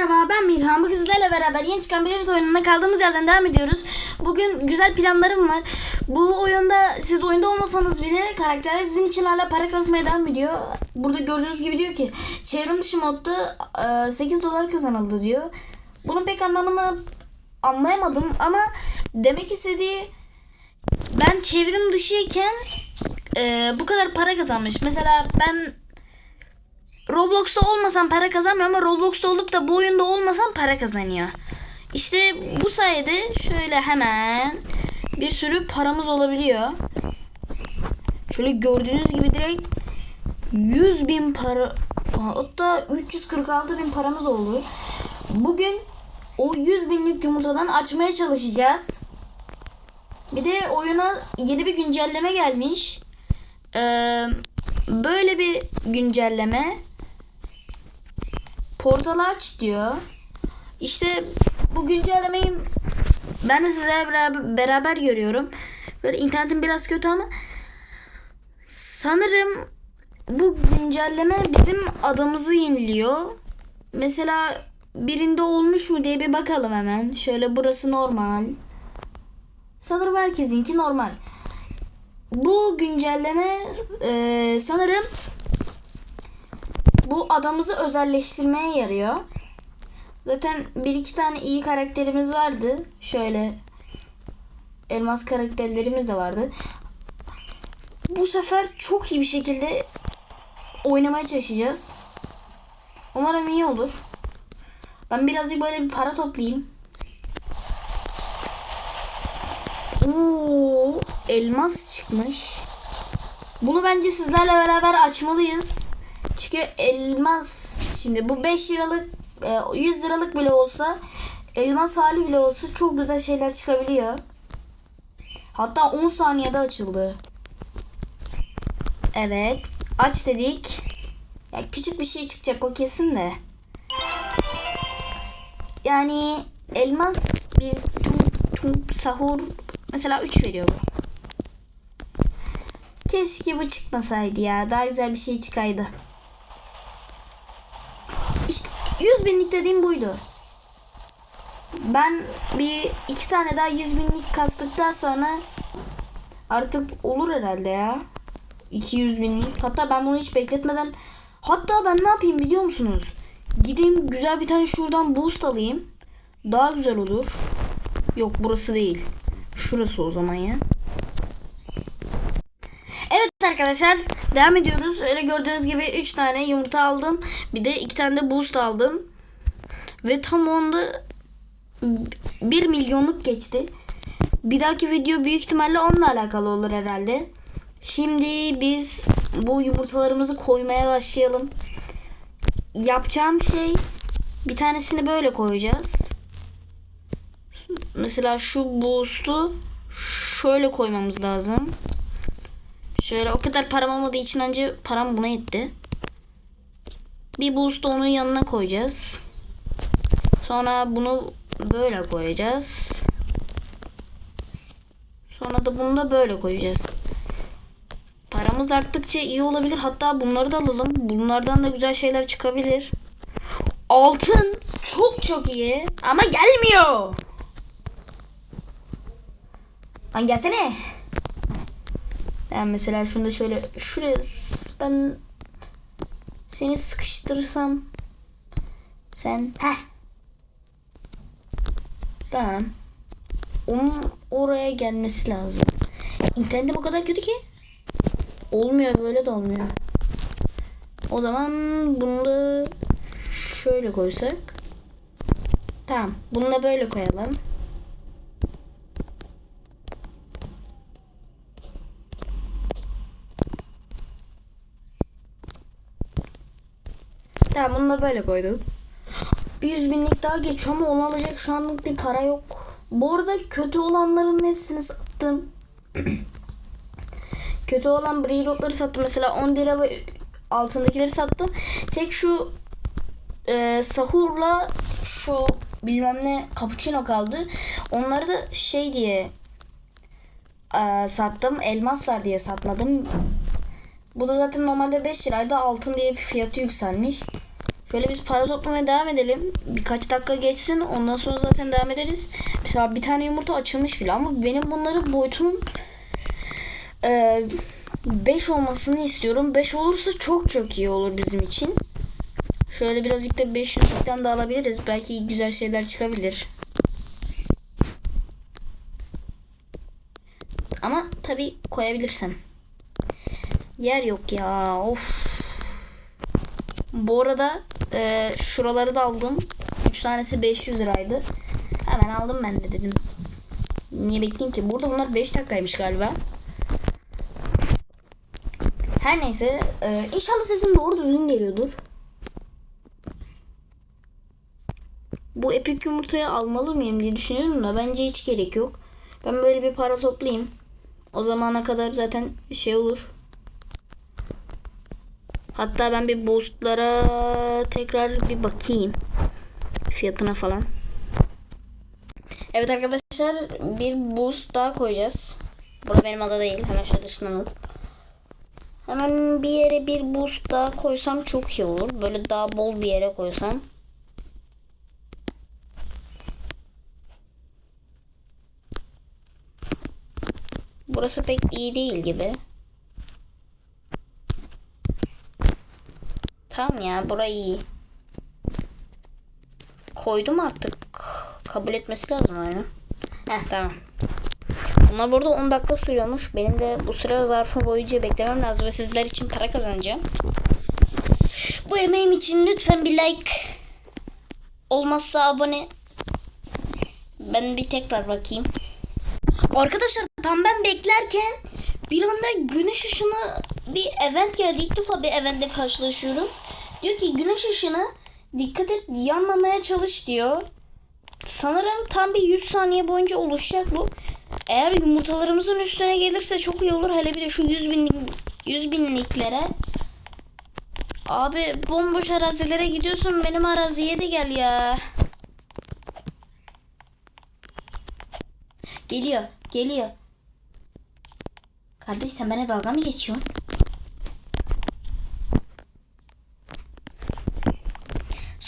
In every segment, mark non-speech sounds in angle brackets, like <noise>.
Merhaba ben Mirhan. Bugün sizlerle beraber yeni çıkan bir oyununa kaldığımız yerden devam ediyoruz. Bugün güzel planlarım var. Bu oyunda siz oyunda olmasanız bile karakterler sizin için hala para kazanmaya devam ediyor. Burada gördüğünüz gibi diyor ki çevrim dışı modda e, 8 dolar kazanıldı diyor. Bunun pek anlamını anlayamadım ama demek istediği ben çevrim dışıyken e, bu kadar para kazanmış. Mesela ben Roblox'ta olmasam para kazanmıyor ama Roblox'ta olup da bu oyunda olmasam para kazanıyor. İşte bu sayede şöyle hemen bir sürü paramız olabiliyor. Şöyle gördüğünüz gibi direkt 100 bin para hatta 346 bin paramız oldu. Bugün o 100 binlik yumurtadan açmaya çalışacağız. Bir de oyuna yeni bir güncelleme gelmiş. Ee, böyle bir güncelleme portalı aç diyor. İşte bu güncellemeyi ben de sizlerle beraber, beraber görüyorum. Böyle internetim biraz kötü ama sanırım bu güncelleme bizim adımızı yeniliyor. Mesela birinde olmuş mu diye bir bakalım hemen. Şöyle burası normal. Sanırım herkesinki normal. Bu güncelleme e, sanırım bu adamızı özelleştirmeye yarıyor. Zaten bir iki tane iyi karakterimiz vardı. Şöyle elmas karakterlerimiz de vardı. Bu sefer çok iyi bir şekilde oynamaya çalışacağız. Umarım iyi olur. Ben birazcık böyle bir para toplayayım. Oo, elmas çıkmış. Bunu bence sizlerle beraber açmalıyız. Çünkü elmas şimdi bu 5 liralık e, 100 liralık bile olsa elmas hali bile olsa çok güzel şeyler çıkabiliyor. Hatta 10 saniyede açıldı. Evet. Aç dedik. Ya küçük bir şey çıkacak o kesin de. Yani elmas bir tum, tum, sahur mesela 3 veriyor bu. Keşke bu çıkmasaydı ya. Daha güzel bir şey çıkaydı. İşte 100 binlik dediğim buydu. Ben bir iki tane daha 100 binlik kastıktan sonra artık olur herhalde ya. 200 binlik. Hatta ben bunu hiç bekletmeden hatta ben ne yapayım biliyor musunuz? Gideyim güzel bir tane şuradan boost alayım. Daha güzel olur. Yok burası değil. Şurası o zaman ya. Evet arkadaşlar devam ediyoruz. Öyle gördüğünüz gibi 3 tane yumurta aldım. Bir de 2 tane de boost aldım. Ve tam onda 1 milyonluk geçti. Bir dahaki video büyük ihtimalle onunla alakalı olur herhalde. Şimdi biz bu yumurtalarımızı koymaya başlayalım. Yapacağım şey bir tanesini böyle koyacağız. Mesela şu boost'u şöyle koymamız lazım. Şöyle o kadar param olmadığı için önce param buna yetti. Bir boost onun yanına koyacağız. Sonra bunu böyle koyacağız. Sonra da bunu da böyle koyacağız. Paramız arttıkça iyi olabilir. Hatta bunları da alalım. Bunlardan da güzel şeyler çıkabilir. Altın çok çok iyi. Ama gelmiyor. Lan gelsene. Yani mesela şunu da şöyle şuraya ben seni sıkıştırırsam sen heh tamam onun oraya gelmesi lazım. İnternetim o kadar kötü ki olmuyor böyle de olmuyor. O zaman bunu da şöyle koysak tamam bunu da böyle koyalım. Tamam bunu da böyle koyduk. Bir yüz binlik daha geçiyor ama onu alacak şu anlık bir para yok. Bu arada kötü olanların hepsini sattım. <clears throat> kötü olan brelotları sattım. Mesela 10 lira ve altındakileri sattım. Tek şu e, sahurla şu bilmem ne cappuccino kaldı. Onları da şey diye e, sattım. Elmaslar diye satmadım. Bu da zaten normalde 5 liraydı. Altın diye bir fiyatı yükselmiş. Şöyle biz para toplamaya devam edelim. Birkaç dakika geçsin. Ondan sonra zaten devam ederiz. Mesela bir tane yumurta açılmış bile ama benim bunların boyutunun 5 olmasını istiyorum. 5 olursa çok çok iyi olur bizim için. Şöyle birazcık da 500'lükten de alabiliriz. Belki güzel şeyler çıkabilir. Ama tabii koyabilirsem. Yer yok ya. Of. Bu arada e, şuraları da aldım. 3 tanesi 500 liraydı. Hemen aldım ben de dedim. Niye bekleyeyim ki? Burada bunlar 5 dakikaymış galiba. Her neyse. e, inşallah sesim doğru düzgün geliyordur. Bu epik yumurtayı almalı mıyım diye düşünüyorum da bence hiç gerek yok. Ben böyle bir para toplayayım. O zamana kadar zaten şey olur. Hatta ben bir boostlara tekrar bir bakayım. Fiyatına falan. Evet arkadaşlar bir boost daha koyacağız. Burada benim ada değil. Hemen şöyle dışından Hemen bir yere bir boost daha koysam çok iyi olur. Böyle daha bol bir yere koysam. Burası pek iyi değil gibi. Tamam ya burayı iyi. Koydum artık. Kabul etmesi lazım oyunu. Heh tamam. Bunlar burada 10 dakika sürüyormuş. Benim de bu süre zarfı boyunca beklemem lazım ve sizler için para kazanacağım. Bu emeğim için lütfen bir like. Olmazsa abone. Ben bir tekrar bakayım. Arkadaşlar tam ben beklerken bir anda güneş ışını bir event geldi. İlk defa bir eventle karşılaşıyorum. Diyor ki güneş ışını dikkat et yanmamaya çalış diyor. Sanırım tam bir 100 saniye boyunca oluşacak bu. Eğer yumurtalarımızın üstüne gelirse çok iyi olur. Hele bir de şu 100 bin 100 binliklere. Abi bomboş arazilere gidiyorsun. Benim araziye de gel ya. Geliyor. Geliyor. Kardeş sen bana dalga mı geçiyorsun?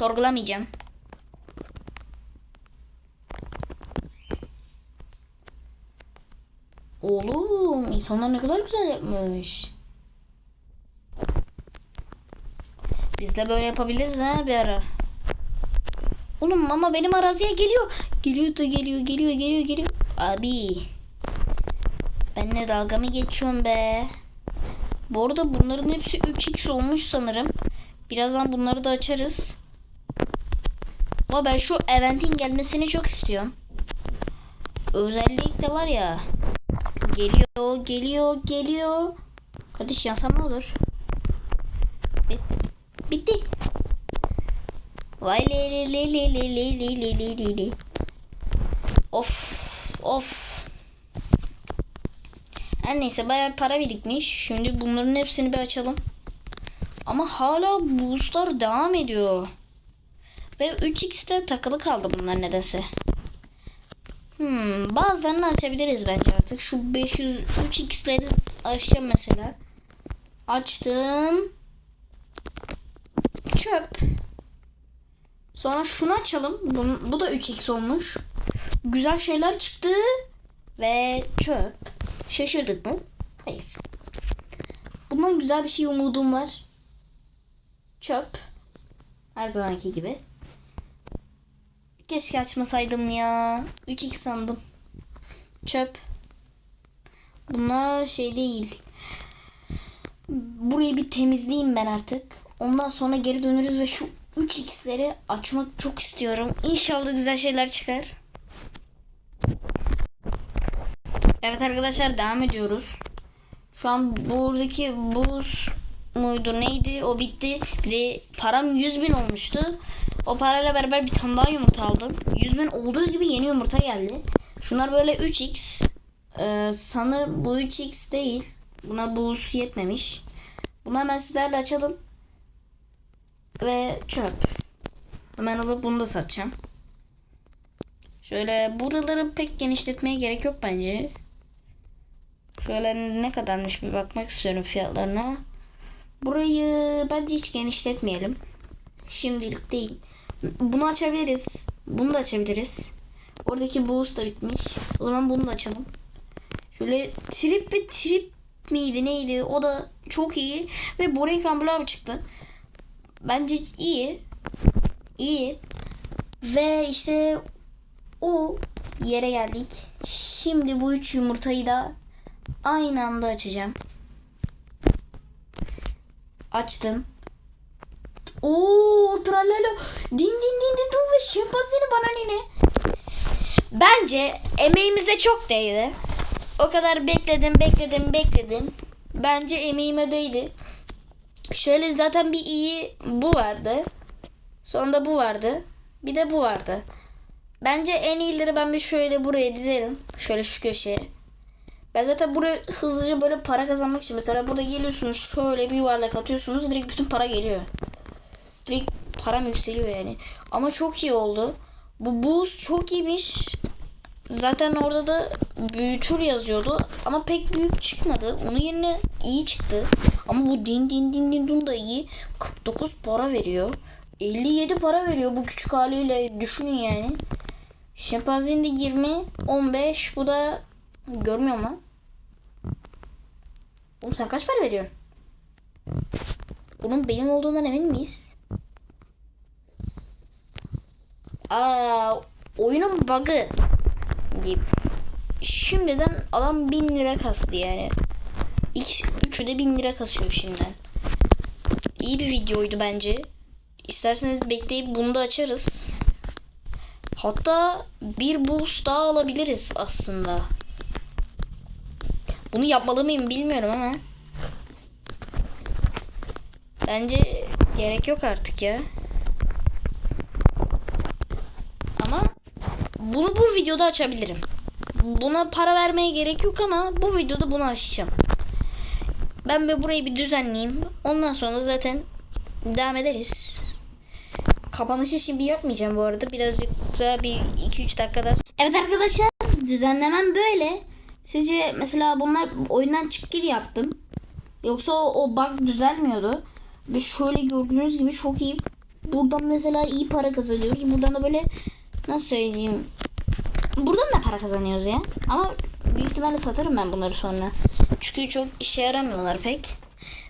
Sorgulamayacağım. Oğlum insanlar ne kadar güzel yapmış. Biz de böyle yapabiliriz ha bir ara. Oğlum ama benim araziye geliyor. Geliyor da geliyor geliyor geliyor geliyor. Abi. Benle dalga mı geçiyorsun be? Bu arada bunların hepsi 3x olmuş sanırım. Birazdan bunları da açarız. Ama ben şu eventin gelmesini çok istiyorum. Özellikle var ya. Geliyor, geliyor, geliyor. Kardeş yansam olur? Bit bitti. Vay le le le le le le le le le le le. Of of. Her neyse bayağı para birikmiş. Şimdi bunların hepsini bir açalım. Ama hala boostlar devam ediyor. Ve 3x'te takılı kaldı bunlar nedense. Hmm, bazılarını açabiliriz bence artık. Şu 503x'leri açacağım mesela. Açtım. Çöp. Sonra şunu açalım. Bu, bu da 3x olmuş. Güzel şeyler çıktı. Ve çöp. Şaşırdık mı? Hayır. Bundan güzel bir şey umudum var. Çöp. Her zamanki gibi. Keşke açmasaydım ya. 3x sandım. Çöp. Bunlar şey değil. Burayı bir temizleyeyim ben artık. Ondan sonra geri döneriz ve şu 3x'leri açmak çok istiyorum. İnşallah güzel şeyler çıkar. Evet arkadaşlar devam ediyoruz. Şu an buradaki buz muydu neydi o bitti. Bir de param 100 bin olmuştu. O parayla beraber bir tane daha yumurta aldım. 100 bin olduğu gibi yeni yumurta geldi. Şunlar böyle 3x. Ee, sanırım bu 3x değil. Buna buz yetmemiş. Bunu hemen sizlerle açalım. Ve çöp. Hemen alıp bunu da satacağım. Şöyle buraları pek genişletmeye gerek yok bence. Şöyle ne kadarmış bir bakmak istiyorum fiyatlarına. Burayı bence hiç genişletmeyelim. Şimdilik değil. Bunu açabiliriz. Bunu da açabiliriz. Oradaki boost da bitmiş. O zaman bunu da açalım. Şöyle trip ve trip miydi neydi? O da çok iyi. Ve Borey Kambul abi çıktı. Bence iyi. İyi. Ve işte o yere geldik. Şimdi bu üç yumurtayı da aynı anda açacağım. Açtım. Oo tralala. Din din din din din ve şempazini bana ne? Bence emeğimize çok değdi. O kadar bekledim bekledim bekledim. Bence emeğime değdi. Şöyle zaten bir iyi bu vardı. Sonra da bu vardı. Bir de bu vardı. Bence en iyileri ben bir şöyle buraya dizerim. Şöyle şu köşeye. Ben zaten buraya hızlıca böyle para kazanmak için mesela burada geliyorsunuz şöyle bir yuvarlak atıyorsunuz direkt bütün para geliyor. Direkt param yükseliyor yani. Ama çok iyi oldu. Bu boost çok iyiymiş. Zaten orada da büyütür yazıyordu ama pek büyük çıkmadı. Onun yerine iyi çıktı. Ama bu din din din din dun da iyi. 49 para veriyor. 57 para veriyor bu küçük haliyle düşünün yani. Şempanzenin de 20, 15 bu da görmüyor mu? Oğlum sen kaç para veriyorsun? Bunun benim olduğundan emin miyiz? Aa, oyunun bug'ı deyip şimdiden adam 1000 lira kastı yani. İlk üçü de 1000 lira kasıyor şimdiden. İyi bir videoydu bence. İsterseniz bekleyip bunu da açarız. Hatta bir boost daha alabiliriz aslında. Bunu yapmalı mıyım bilmiyorum ama. Bence gerek yok artık ya. Ama bunu bu videoda açabilirim. Buna para vermeye gerek yok ama bu videoda bunu açacağım. Ben ve burayı bir düzenleyeyim. Ondan sonra zaten devam ederiz. Kapanışı şimdi yapmayacağım bu arada. Birazcık daha bir 2-3 dakikada. Evet arkadaşlar düzenlemem böyle. Sizce mesela bunlar oyundan çık yaptım. Yoksa o, o bug düzelmiyordu. Ve şöyle gördüğünüz gibi çok iyi. Buradan mesela iyi para kazanıyoruz. Buradan da böyle nasıl söyleyeyim. Buradan da para kazanıyoruz ya. Ama büyük ihtimalle satarım ben bunları sonra. Çünkü çok işe yaramıyorlar pek.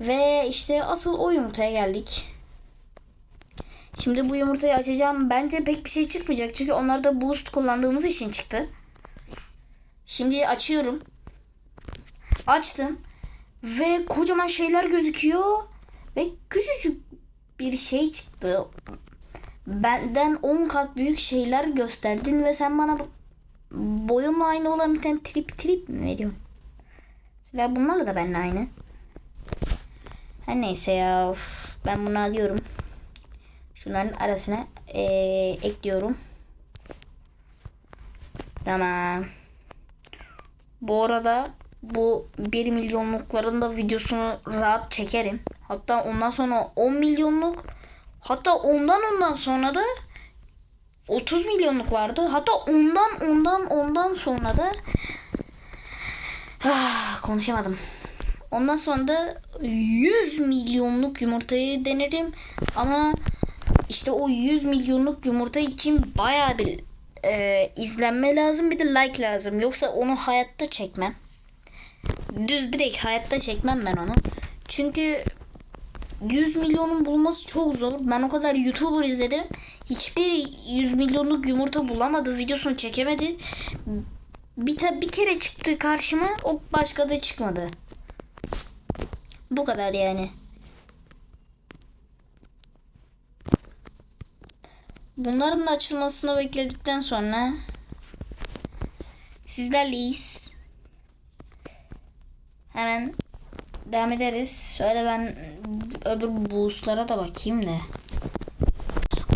Ve işte asıl o yumurtaya geldik. Şimdi bu yumurtayı açacağım. Bence pek bir şey çıkmayacak. Çünkü onlarda boost kullandığımız için çıktı. Şimdi açıyorum. Açtım. Ve kocaman şeyler gözüküyor. Ve küçücük bir şey çıktı. Benden 10 kat büyük şeyler gösterdin ve sen bana boyumla aynı olan bir tane trip trip mi veriyorsun? Mesela bunlarla da benimle aynı. Her neyse ya. of, ben bunu alıyorum. Şunların arasına eee, ekliyorum. Tamam. Bu arada bu 1 milyonlukların da videosunu rahat çekerim. Hatta ondan sonra 10 milyonluk hatta ondan ondan sonra da 30 milyonluk vardı. Hatta ondan ondan ondan sonra da Ah, konuşamadım. Ondan sonra da 100 milyonluk yumurtayı denerim. Ama işte o 100 milyonluk yumurta için bayağı bir e, izlenme lazım bir de like lazım. Yoksa onu hayatta çekmem. Düz direkt hayatta çekmem ben onu. Çünkü 100 milyonun bulması çok zor. Ben o kadar YouTuber izledim. Hiçbir 100 milyonluk yumurta bulamadı. Videosunu çekemedi. Bir, bir kere çıktı karşıma. O başka da çıkmadı. Bu kadar yani. Bunların da açılmasını bekledikten sonra sizlerleyiz. Hemen devam ederiz. Şöyle ben öbür boostlara da bakayım da.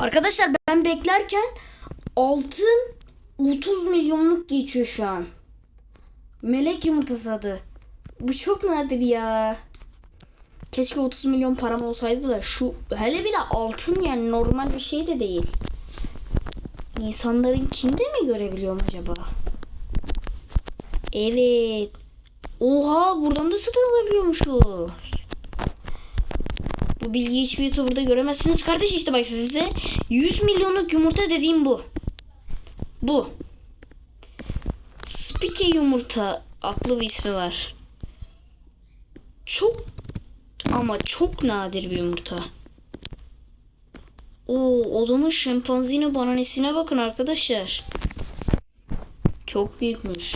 Arkadaşlar ben beklerken altın 30 milyonluk geçiyor şu an. Melek yumurtası adı. Bu çok nadir ya. Keşke 30 milyon param olsaydı da şu hele bir de altın yani normal bir şey de değil. İnsanların kinde mi görebiliyorum acaba? Evet. Oha buradan da satın alabiliyormuşuz. Bu bilgiyi hiçbir YouTuber'da göremezsiniz. Kardeş işte bak size 100 milyonluk yumurta dediğim bu. Bu. Spike yumurta adlı bir ismi var. Çok ama çok nadir bir yumurta. Oo, o zaman şempanzini bananesine bakın arkadaşlar. Çok büyükmüş.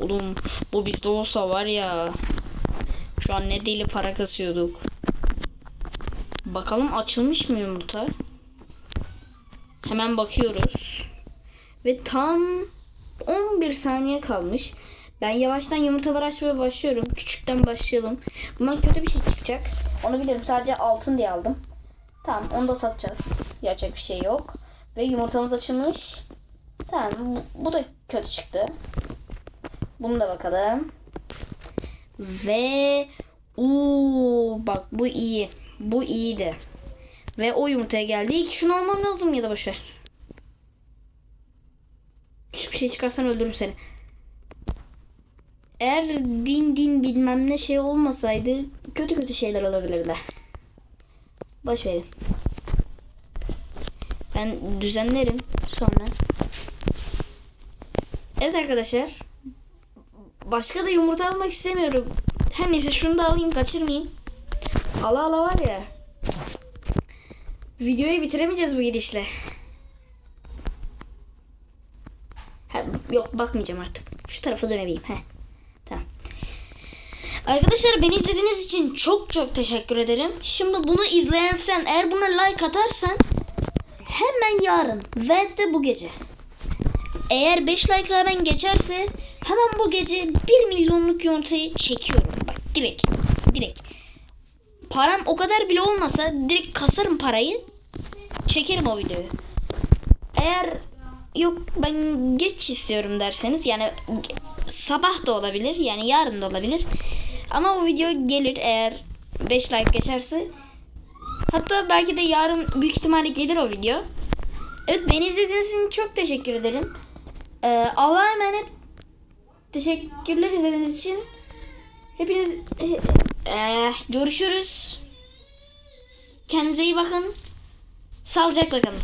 Oğlum bu bizde olsa var ya. Şu an ne deli para kasıyorduk. Bakalım açılmış mı yumurta? Hemen bakıyoruz. Ve tam 11 saniye kalmış. Ben yavaştan yumurtaları açmaya başlıyorum. Küçükten başlayalım. Bundan kötü bir şey çıkacak. Onu biliyorum. Sadece altın diye aldım. Tamam onu da satacağız. Yapacak bir şey yok. Ve yumurtamız açılmış. Tamam bu, bu da kötü çıktı. Bunu da bakalım. Ve uuu bak bu iyi. Bu iyiydi. Ve o yumurtaya geldik. Şunu almam lazım ya da boşver. Küçük bir şey çıkarsan öldürürüm seni. Eğer din din bilmem ne şey olmasaydı kötü kötü şeyler olabilirdi. Boş verin. Ben düzenlerim sonra. Evet arkadaşlar. Başka da yumurta almak istemiyorum. Her neyse şunu da alayım kaçırmayayım. Ala ala var ya. Videoyu bitiremeyeceğiz bu gidişle. Ha, yok bakmayacağım artık. Şu tarafa dönebileyim. Heh. Tamam. Arkadaşlar beni izlediğiniz için çok çok teşekkür ederim. Şimdi bunu izleyen sen eğer buna like atarsan hemen yarın ve de bu gece. Eğer 5 like hemen geçerse hemen bu gece 1 milyonluk yumurtayı çekiyorum. Bak direkt. Direkt. Param o kadar bile olmasa direkt kasarım parayı. Çekerim o videoyu. Eğer yok ben geç istiyorum derseniz yani sabah da olabilir yani yarın da olabilir. Ama o video gelir eğer 5 like geçerse. Hatta belki de yarın büyük ihtimalle gelir o video. Evet beni izlediğiniz için çok teşekkür ederim. Ee, Allah'a emanet. Teşekkürler izlediğiniz için. Hepiniz Ee, görüşürüz. Kendinize iyi bakın. Sağlıcakla kalın.